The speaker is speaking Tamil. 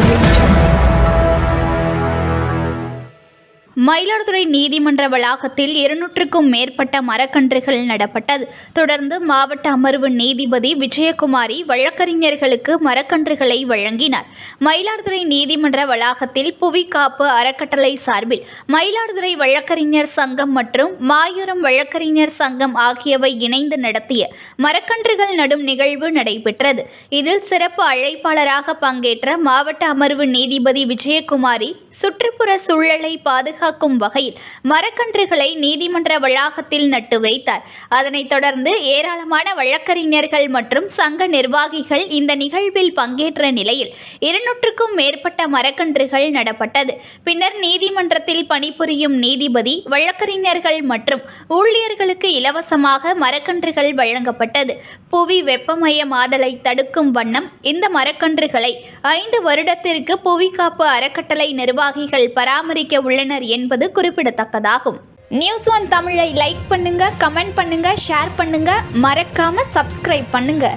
অডিও மயிலாடுதுறை நீதிமன்ற வளாகத்தில் இருநூற்றுக்கும் மேற்பட்ட மரக்கன்றுகள் நடப்பட்டது. தொடர்ந்து மாவட்ட அமர்வு நீதிபதி விஜயகுமாரி வழக்கறிஞர்களுக்கு மரக்கன்றுகளை வழங்கினார். மயிலாடுதுறை நீதிமன்ற வளாகத்தில் புவி காப்பு அறக்கட்டளை சார்பில் மயிலாடுதுறை வழக்கறிஞர் சங்கம் மற்றும் மாயூரம் வழக்கறிஞர் சங்கம் ஆகியவை இணைந்து நடத்திய மரக்கன்றுகள் நடும் நிகழ்வு நடைபெற்றது. இதில் சிறப்பு அழைப்பாளராக பங்கேற்ற மாவட்ட அமர்வு நீதிபதி விஜயகுமாரி சுற்றுப்புற சூழலை பாதுகாக்கும் வகையில் மரக்கன்றுகளை நீதிமன்ற வளாகத்தில் நட்டு வைத்தார். அதனைத் தொடர்ந்து ஏராளமான வழக்கறிஞர்கள் மற்றும் சங்க நிர்வாகிகள் இந்த நிகழ்வில் பங்கேற்ற நிலையில் இருநூற்றுக்கும் மேற்பட்ட மரக்கன்றுகள் நடப்பட்டது. பின்னர் நீதிமன்றத்தில் பணிபுரியும் நீதிபதி வழக்கறிஞர்கள் மற்றும் ஊழியர்களுக்கு இலவசமாக மரக்கன்றுகள் வழங்கப்பட்டது. புவி வெப்பமயமாதலை தடுக்கும் வண்ணம் இந்த மரக்கன்றுகளை ஐந்து வருடத்திற்கு புவிகாப்பு அறக்கட்டளை நிர்வாகிகள் பராமரிக்க உள்ளனர் என்பது குறிப்பிடத்தக்கதாகும். நியூஸ் ஒன் தமிழை லைக் பண்ணுங்க கமெண்ட் பண்ணுங்க ஷேர் பண்ணுங்க. மறக்காம சப்ஸ்கிரைப் பண்ணுங்க.